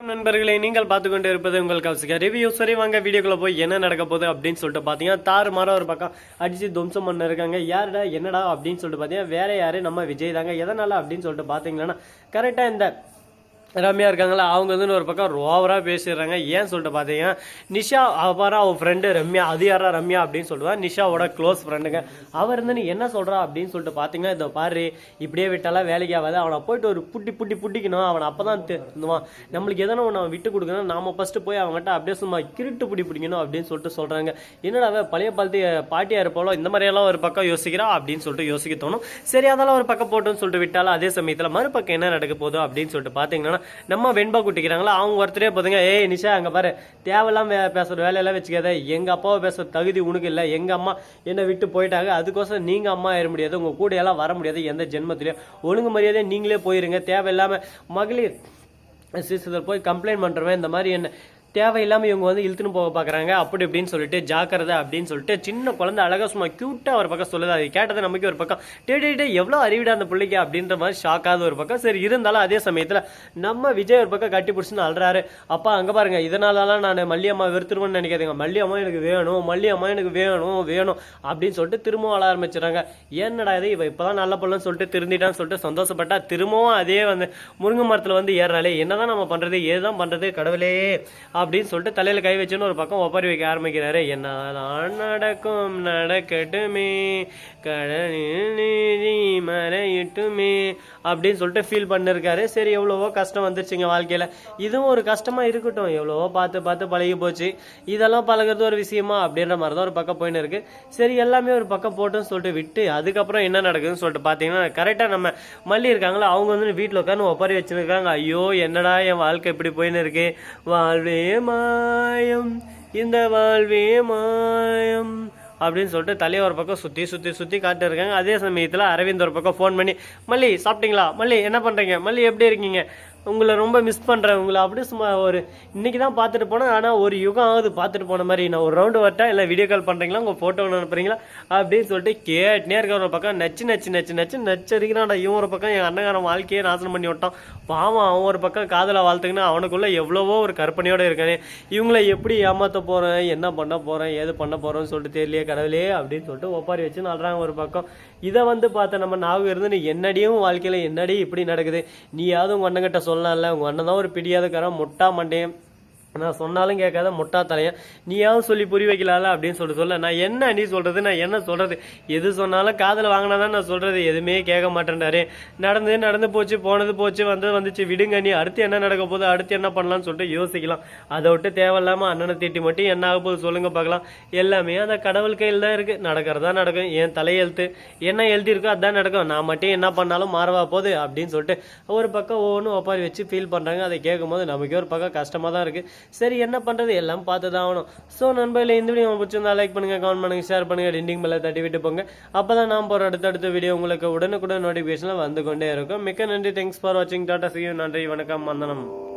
நண்பர்களே நீங்கள் பார்த்து கொண்டு இருப்பது உங்கள் கவுசிகா ரிவ்யூ சரி வாங்க வீடியோக்குள்ள போய் என்ன நடக்க போகுது அப்படின்னு சொல்லிட்டு பார்த்தீங்கன்னா தாறு மாற ஒரு பக்கம் அடிச்சு துவம்சம் பண்ண இருக்காங்க. யாருடா என்னடா அப்படின்னு சொல்லிட்டு பார்த்தீங்கன்னா வேற யாரு நம்ம விஜய் தாங்க. எதனால அப்படின்னு சொல்லிட்டு பார்த்தீங்கன்னா கரெக்டாக இந்த ரம்யா இருக்காங்களா? அவங்க வந்து ஒரு பக்கம் ஓவராக பேசிடுறாங்க. ஏன் சொல்லிட்டு பார்த்தீங்கன்னா நிஷா அவரா அவன் ஃப்ரெண்டு ரம்யா அது யாரா ரம்யா அப்படின்னு சொல்லுவா. நிஷாவோட க்ளோஸ் ஃப்ரெண்டுங்க அவர் இருந்து நீ என்ன சொல்கிறா அப்படின்னு சொல்லிட்டு பார்த்தீங்கன்னா இதை பாரு இப்படியே விட்டாலாம் வேலைக்கு ஆகாது. அவனை போயிட்டு ஒரு புட்டி புட்டி புட்டிக்கணும். அவனை அப்போ தான் நம்மளுக்கு எதனா ஒன்று அவன் விட்டு கொடுக்கணும் நாம் ஃபஸ்ட்டு போய் அவங்ககிட்ட அப்படியே சும்மா கிருட்டு புடி பிடிக்கணும் அப்படின்னு சொல்லிட்டு சொல்கிறாங்க என்னடா அவன் பழைய பாலத்தி பாட்டியாக இருப்பாளோ? இந்த மாதிரியெல்லாம் ஒரு பக்கம் யோசிக்கிறா அப்படின்னு சொல்லிட்டு யோசிக்க தோணும். சரி அதெல்லாம் ஒரு பக்கம் போட்டோம்னு சொல்லிட்டு விட்டாலும் அதே சமயத்தில் மறுபக்கம் என்ன நடக்க போகுது அப்படின்னு சொல்லிட்டு பார்த்தீங்கன்னா நம்ம வெண்பா குட்டிக்கிறாங்களா? அவங்க ஒருத்தரே போதுங்க ஏய் நிஷா அங்கே பாரு. தேவையில்லாம பேசுகிற வேலையெல்லாம் வச்சுக்காத. எங்கள் அப்பாவை பேசுற தகுதி உனக்கு இல்லை. எங்கள் அம்மா என்னை விட்டு போயிட்டாங்க. அதுக்கோசரம் நீங்கள் அம்மா ஏற முடியாது. உங்கள் கூட எல்லாம் வர முடியாது எந்த ஜென்மத்திலையும். ஒழுங்கு மரியாதை நீங்களே போயிருங்க. தேவையில்லாமல் மகளிர் சிசில் போய் கம்ப்ளைண்ட் பண்ணுறவன் இந்த மாதிரி என்ன தேவையில்லாமல் இவங்க வந்து இழுத்துன்னு போக பார்க்குறாங்க அப்படி இப்படின்னு சொல்லிட்டு ஜாக்கிரதை அப்படின்னு சொல்லிட்டு சின்ன குழந்தை அழகாக சும்மா க்யூட்டாக ஒரு பக்கம் சொல்லுது. அது கேட்டது நமக்கு ஒரு பக்கம் டேடே எவ்வளோ அறிவிடா அந்த பிள்ளைக்கு அப்படின்ற மாதிரி ஷாக்காத ஒரு பக்கம். சரி இருந்தாலும் அதே சமயத்தில் நம்ம விஜய் ஒரு பக்கம் கட்டி பிடிச்சின்னு அழுறாரு. அப்பா அங்கே பாருங்க இதனாலலாம் நான் மல்லியம்மா வெறுத்துருவேன்னு நினைக்காதுங்க. மல்லியம்மா எனக்கு வேணும் மல்லியம்மா எனக்கு வேணும் வேணும் அப்படின்னு சொல்லிட்டு திரும்பவும் அழ ஆரம்பிச்சிடுறாங்க. என்னடா இது இவ இப்போதான் நல்ல பொண்ணுன்னு சொல்லிட்டு திருந்திட்டான்னு சொல்லிட்டு சந்தோஷப்பட்டா திரும்பவும் அதே வந்து முருங்கை மரத்தில் வந்து ஏறினாலே என்னதான் நம்ம பண்ணுறது ஏதான் பண்ணுறது கடவுளே. அப்படின்னு சொல்லிட்டு தலையில் கை வச்சுன்னு ஒரு பக்கம் ஒப்பாரி வைக்க ஆரம்பிக்கிறாரு. என்னதான் நடக்கும் நடக்கட்டுமே. கடலில் நீதி மறையட்டுமே. அப்படின்னு சொல்லிட்டு ஃபீல் பண்ணிருக்காரு. சரி எவ்வளவோ கஷ்டம் வந்துருச்சுங்க வாழ்க்கையில். இதுவும் ஒரு கஷ்டமா இருக்கட்டும். எவ்வளவோ பார்த்து பார்த்து பழகி போச்சு. இதெல்லாம் பழகுறது ஒரு விஷயமா அப்படின்ற மாதிரி தான் ஒரு பக்கம் போயின்னு இருக்கு. சரி எல்லாமே ஒரு பக்கம் போட்டுன்னு சொல்லிட்டு விட்டு அதுக்கப்புறம் என்ன நடக்குதுன்னு சொல்லிட்டு பார்த்தீங்கன்னா கரெக்டாக நம்ம மல்லி இருக்காங்களா அவங்க வந்து வீட்டில் உட்காந்து ஒப்பாரி வச்சிருக்காங்க. ஐயோ என்னடா என் வாழ்க்கை இப்படி போயின்னு இருக்கு. வாழ்வே மாயம் இந்த வாழ்வே மாயம். அப்படின்னு சொல்லிட்டு தலையை ஒரு பக்கம் சுற்றி சுற்றி சுற்றி காட்டிருக்காங்க. அதே சமயத்தில் அரவிந்த் ஒரு பக்கம் ஃபோன் பண்ணி மல்லி சாப்பிட்டீங்களா? மல்லி என்ன பண்ணுறீங்க மல்லி எப்படி இருக்கீங்க? உங்களை ரொம்ப மிஸ் பண்ணுறேன் உங்களை அப்படியே சும்மா ஒரு இன்றைக்கி தான் பார்த்துட்டு போனேன். ஆனால் ஒரு யுகம் ஆகுது பார்த்துட்டு போன மாதிரி. நான் ஒரு ரவுண்டு வரட்டா? இல்லை வீடியோ கால் பண்ணுறீங்களா உங்கள் ஃபோட்டோ அனுப்புறீங்களா? அப்படின்னு சொல்லிட்டு கேட்டுனே இருக்க ஒரு பக்கம் நச்சு நச்சு நச்சு நச்சு நச்சரிக்கிறான்டா இவன் ஒரு பக்கம் என் அண்ணகாரன் வாழ்க்கையே நாசனம் பண்ணி விட்டான். பாவம் அவன் ஒரு பக்கம் காதலை வாழ்த்துக்குன்னா அவனுக்குள்ளே எவ்வளவோ ஒரு கற்பனையோடு இருக்கானே. இவங்களை எப்படி ஏமாற்ற போகிறேன் என்ன பண்ண போகிறேன் ஏது பண்ண போகிறோன்னு சொல்லிட்டு தெரியலையே கடவுளே அப்படின்னு சொல்லிட்டு ஒப்பாரி வச்சு நல்றாங்க ஒரு பக்கம். இதை வந்து பார்த்த நம்ம நாகு இருந்து நீ என்னடியும் வாழ்க்கையில் என்னடி இப்படி நடக்குது? நீயாவது உங்கள் அண்ணங்கிட்ட சொல்லலாம்ல. உங்கள் அண்ணன் தான் ஒரு பிடியாதக்காரன். முட்டா மண்டேன் நான் சொன்னாலும் கேட்காத முட்டா தலையன் நீயாவது சொல்லி புரிய வைக்கலாம்ல அப்படின்னு சொல்லிட்டு சொல்ல நான் என்ன நீ சொல்கிறது நான் என்ன சொல்கிறது எது சொன்னாலும் காதில் வாங்கினா தான் நான் சொல்கிறது எதுவுமே கேட்க மாட்டேன்டாரு நடந்து நடந்து போச்சு போனது போச்சு வந்தது வந்துச்சு விடுங்க நீ அடுத்து என்ன நடக்க போகுது அடுத்து என்ன பண்ணலாம்னு சொல்லிட்டு யோசிக்கலாம். அதை விட்டு தேவையில்லாமல் அண்ணனை திட்டி மட்டும் என்ன ஆக போகுது சொல்லுங்க பார்க்கலாம். எல்லாமே அந்த கடவுள் கையில் தான் இருக்குது நடக்கிறதா நடக்கும். என் தலையெழுத்து என்ன எழுதியிருக்கோ அதான் நடக்கும். நான் மட்டும் என்ன பண்ணாலும் மாறவா போகுது அப்படின்னு சொல்லிட்டு ஒரு பக்கம் ஒவ்வொன்றும் ஒப்பாரி வச்சு ஃபீல் பண்ணுறாங்க அதை கேட்கும்போது நமக்கே ஒரு பக்கம் கஷ்டமாக தான் இருக்குது சரி என்ன பண்றது? எல்லாம் பார்த்து தான் ஆகணும். ஸோ நண்பர்களே இந்த வீடியோ பிடிச்சிருந்தா லைக் பண்ணுங்க கமெண்ட் பண்ணுங்க ஷேர் பண்ணுங்க டிண்டிங் மேலே தட்டி விட்டு போங்க. அப்பதான் நான் போற அடுத்தடுத்த வீடியோ உங்களுக்கு உடனுக்குடன் நோட்டிஃபிகேஷனில் வந்து கொண்டே இருக்கும். மிக்க நன்றி. தேங்க்ஸ் ஃபார் வாட்சிங் டாட்டா சி நன்றி வணக்கம் வந்தனம்.